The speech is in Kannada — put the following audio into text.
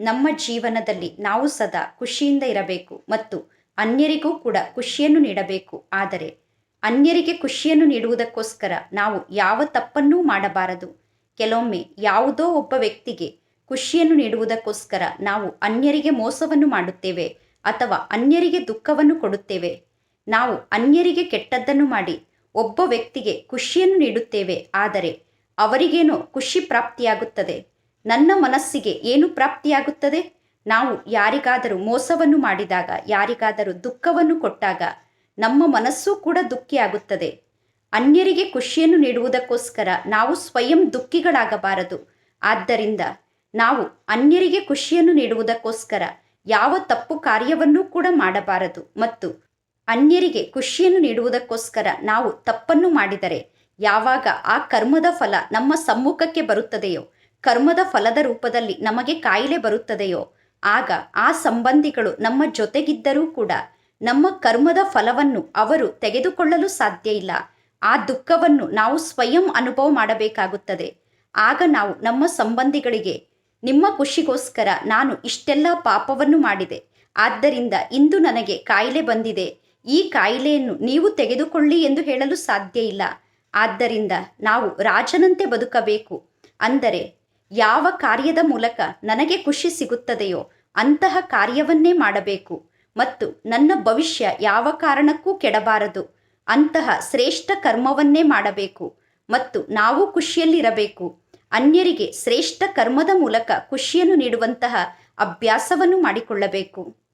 ನಮ್ಮ ಜೀವನದಲ್ಲಿ ನಾವು ಸದಾ ಖುಷಿಯಿಂದ ಇರಬೇಕು ಮತ್ತು ಅನ್ಯರಿಗೂ ಕೂಡ ಖುಷಿಯನ್ನು ನೀಡಬೇಕು. ಆದರೆ ಅನ್ಯರಿಗೆ ಖುಷಿಯನ್ನು ನೀಡುವುದಕ್ಕೋಸ್ಕರ ನಾವು ಯಾವ ತಪ್ಪನ್ನೂ ಮಾಡಬಾರದು. ಕೆಲವೊಮ್ಮೆ ಯಾವುದೋ ಒಬ್ಬ ವ್ಯಕ್ತಿಗೆ ಖುಷಿಯನ್ನು ನೀಡುವುದಕ್ಕೋಸ್ಕರ ನಾವು ಅನ್ಯರಿಗೆ ಮೋಸವನ್ನು ಮಾಡುತ್ತೇವೆ ಅಥವಾ ಅನ್ಯರಿಗೆ ದುಃಖವನ್ನು ಕೊಡುತ್ತೇವೆ. ನಾವು ಅನ್ಯರಿಗೆ ಕೆಟ್ಟದ್ದನ್ನು ಮಾಡಿ ಒಬ್ಬ ವ್ಯಕ್ತಿಗೆ ಖುಷಿಯನ್ನು ನೀಡುತ್ತೇವೆ. ಆದರೆ ಅವರಿಗೇನೋ ಖುಷಿ ಪ್ರಾಪ್ತಿಯಾಗುತ್ತದೆ. ನನ್ನ ಮನಸ್ಸಿಗೆ ಏನು ಪ್ರಾಪ್ತಿಯಾಗುತ್ತದೆ? ನಾವು ಯಾರಿಗಾದರೂ ಮೋಸವನ್ನು ಮಾಡಿದಾಗ, ಯಾರಿಗಾದರೂ ದುಃಖವನ್ನು ಕೊಟ್ಟಾಗ ನಮ್ಮ ಮನಸ್ಸು ಕೂಡ ದುಃಖಿಯಾಗುತ್ತದೆ ಅನ್ಯರಿಗೆ ಖುಷಿಯನ್ನು ನೀಡುವುದಕ್ಕೋಸ್ಕರ ನಾವು ಸ್ವಯಂ ದುಃಖಿಗಳಾಗಬಾರದು. ಆದ್ದರಿಂದ ನಾವು ಅನ್ಯರಿಗೆ ಖುಷಿಯನ್ನು ನೀಡುವುದಕ್ಕೋಸ್ಕರ ಯಾವ ತಪ್ಪು ಕಾರ್ಯವನ್ನೂ ಕೂಡ ಮಾಡಬಾರದು. ಮತ್ತು ಅನ್ಯರಿಗೆ ಖುಷಿಯನ್ನು ನೀಡುವುದಕ್ಕೋಸ್ಕರ ನಾವು ತಪ್ಪನ್ನು ಮಾಡಿದರೆ, ಯಾವಾಗ ಆ ಕರ್ಮದ ಫಲ ನಮ್ಮ ಸಮ್ಮುಖಕ್ಕೆ ಬರುತ್ತದೆಯೋ ಕರ್ಮದ ಫಲದ ರೂಪದಲ್ಲಿ ನಮಗೆ ಕಾಯಿಲೆ ಬರುತ್ತದೆಯೋ, ಆಗ ಆ ಸಂಬಂಧಿಗಳು ನಮ್ಮ ಜೊತೆಗಿದ್ದರೂ ಕೂಡ ನಮ್ಮ ಕರ್ಮದ ಫಲವನ್ನು ಅವರು ತೆಗೆದುಕೊಳ್ಳಲು ಸಾಧ್ಯ ಇಲ್ಲ. ಆ ದುಃಖವನ್ನು ನಾವು ಸ್ವಯಂ ಅನುಭವ ಮಾಡಬೇಕಾಗುತ್ತದೆ. ಆಗ ನಾವು ನಮ್ಮ ಸಂಬಂಧಿಗಳಿಗೆ, ನಿಮ್ಮ ಖುಷಿಗೋಸ್ಕರ ನಾನು ಇಷ್ಟೆಲ್ಲ ಪಾಪವನ್ನು ಮಾಡಿದೆ. ಆದ್ದರಿಂದ ಇಂದು ನನಗೆ ಕಾಯಿಲೆ ಬಂದಿದೆ. ಈ ಕಾಯಿಲೆಯನ್ನು ನೀವು ತೆಗೆದುಕೊಳ್ಳಿ ಎಂದು ಹೇಳಲು ಸಾಧ್ಯ ಇಲ್ಲ. ಆದ್ದರಿಂದ ನಾವು ರಾಜನಂತೆ ಬದುಕಬೇಕು. ಅಂದರೆ ಯಾವ ಕಾರ್ಯದ ಮೂಲಕ ನನಗೆ ಖುಷಿ ಸಿಗುತ್ತದೆಯೋ ಅಂತಹ ಕಾರ್ಯವನ್ನೇ ಮಾಡಬೇಕು ಮತ್ತು ನನ್ನ ಭವಿಷ್ಯ ಯಾವ ಕಾರಣಕ್ಕೂ ಕೆಡಬಾರದು. ಅಂತಹ ಶ್ರೇಷ್ಠ ಕರ್ಮವನ್ನೇ ಮಾಡಬೇಕು ಮತ್ತು ನಾವು ಖುಷಿಯಲ್ಲಿರಬೇಕು. ಅನ್ಯರಿಗೆ ಶ್ರೇಷ್ಠ ಕರ್ಮದ ಮೂಲಕ ಖುಷಿಯನ್ನು ನೀಡುವಂತಹ ಅಭ್ಯಾಸವನ್ನು ಮಾಡಿಕೊಳ್ಳಬೇಕು.